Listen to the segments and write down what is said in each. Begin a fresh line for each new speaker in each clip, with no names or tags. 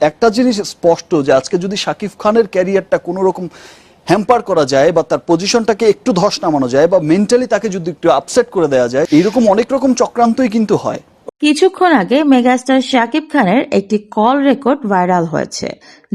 একটা জিনিস স্পষ্ট যে আজকে যদি শাকিব খানের ক্যারিয়ারটা কোনো রকম হ্যাম্পার করা যায় বা তার পজিশনটাকে একটু ধস নামানো যায় বা মেন্টালি তাকে যদি একটু আপসেট করে দেওয়া যায় এরকম অনেক রকম চক্রান্তই কিন্তু হয়।
কিছুক্ষণ আগে মেগাস্টার শাকিব খানের একটি কল রেকর্ড ভাইরাল হয়েছে,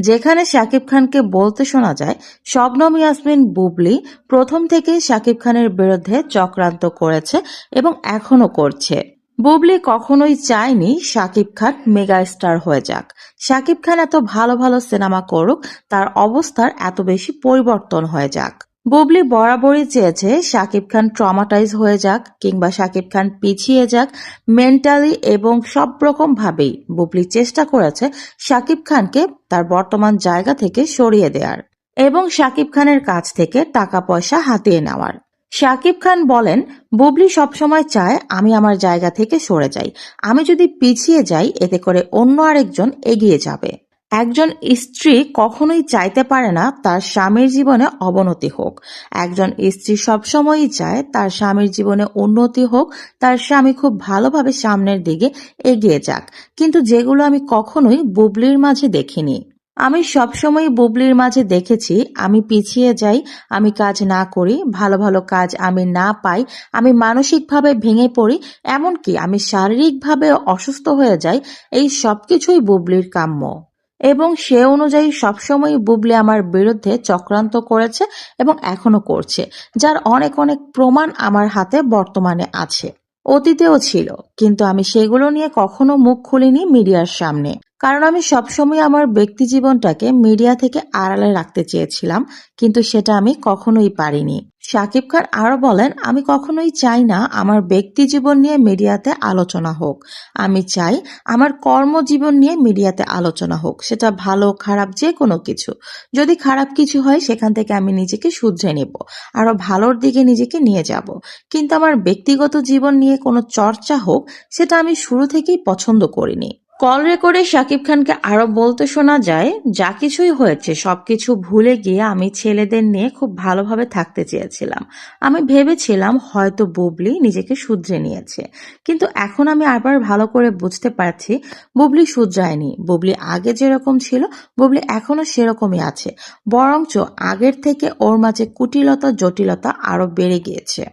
যেখানে শাকিব খানকে বলতে শোনা যায়, শবনম ইয়াসমিন বুবলি প্রথম থেকেই শাকিব খানের বিরুদ্ধে চক্রান্ত করেছে এবং এখনও করছে। বুবলি কখনোই চায়নি শাকিব খান মেগা স্টার হয়ে যাক। শাকিব খান এত ভালো ভালো সিনেমা করুক, তার অবস্থার এত বেশি পরিবর্তন হয়ে যাক। বুবলি বরাবরই চেয়েছে শাকিব খান ট্রমাটাইজ হয়ে যাক কিংবা শাকিব খান পিছিয়ে যাক মেন্টালি এবং সব রকম ভাবেই। বুবলি চেষ্টা করেছে শাকিব খানকে তার বর্তমান জায়গা থেকে সরিয়ে দেওয়ার এবং শাকিব খানের কাছ থেকে টাকা পয়সা হাতিয়ে নেওয়ার। শাকিব খান বলেন, বুবলি সবসময় চায় আমি আমার জায়গা থেকে সরে যাই। আমি যদি পিছিয়ে যাই, এতে করে অন্য আরেকজন এগিয়ে যাবে। একজন স্ত্রী কখনোই চাইতে পারে না তার স্বামীর জীবনে অবনতি হোক। একজন স্ত্রী সবসময়ই চায় তার স্বামীর জীবনে উন্নতি হোক। তার স্বামী খুব ভালোভাবে সামনের দিকে এগিয়ে যাক। কিন্তু যেগুলো আমি কখনোই বুবলির মাঝে দেখিনি। আমি সবসময় বুবলির মাঝে দেখেছি, আমি পিছিয়ে যাই, আমি কাজ না করি, ভালো ভালো কাজ আমি না পাই, আমি মানসিকভাবে ভেঙে পড়ি, এমনকি আমি শারীরিকভাবে অসুস্থ হয়ে যাই, এই সবকিছুই বুবলির কাম্য। এবং সে অনুযায়ী সবসময় বুবলি আমার বিরুদ্ধে চক্রান্ত করেছে এবং এখনও করছে, যার অনেক অনেক প্রমাণ আমার হাতে বর্তমানে আছে। অতীতেও ছিল, কিন্তু আমি সেগুলো নিয়ে কখনো মুখ খুলিনি মিডিয়ার সামনে। কারণ আমি সবসময় আমার ব্যক্তি জীবনটাকে মিডিয়া থেকে আড়ালে রাখতে চেয়েছিলাম, কিন্তু সেটা আমি কখনোই পারিনি। শাকিব খান আরও বলেন, আমি কখনোই চাই না আমার ব্যক্তি জীবন নিয়ে মিডিয়াতে আলোচনা হোক। আমি চাই আমার কর্মজীবন নিয়ে মিডিয়াতে আলোচনা হোক। সেটা ভালো, খারাপ যে কোনো কিছু। যদি খারাপ কিছু হয়, সেখান থেকে আমি নিজেকে শুধরে নেব। আরও ভালোর দিকে নিজেকে নিয়ে যাব। কিন্তু আমার ব্যক্তিগত জীবন নিয়ে কোনো চর্চা হোক, সেটা আমি শুরু থেকেই পছন্দ করিনি। কল রেকর্ডে শাকিব খানকে আরও বলতে শোনা যায়, যা কিছুই হয়েছে, সবকিছু ভুলে গিয়ে আমি ছেলেদের নিয়ে খুব ভালোভাবে থাকতে চেয়েছিলাম। আমি ভেবেছিলাম হয়তো বুবলি নিজেকে শুধরে নিয়েছে। কিন্তু এখন আমি আবার ভালো করে বুঝতে পারছি, বুবলি শুধরায়নি। বুবলি আগে যেরকম ছিল, বুবলি এখনও সেরকমই আছে। বরঞ্চ আগের থেকে ওর মাঝে কুটিলতা, জটিলতা আরও বেড়ে গিয়েছে।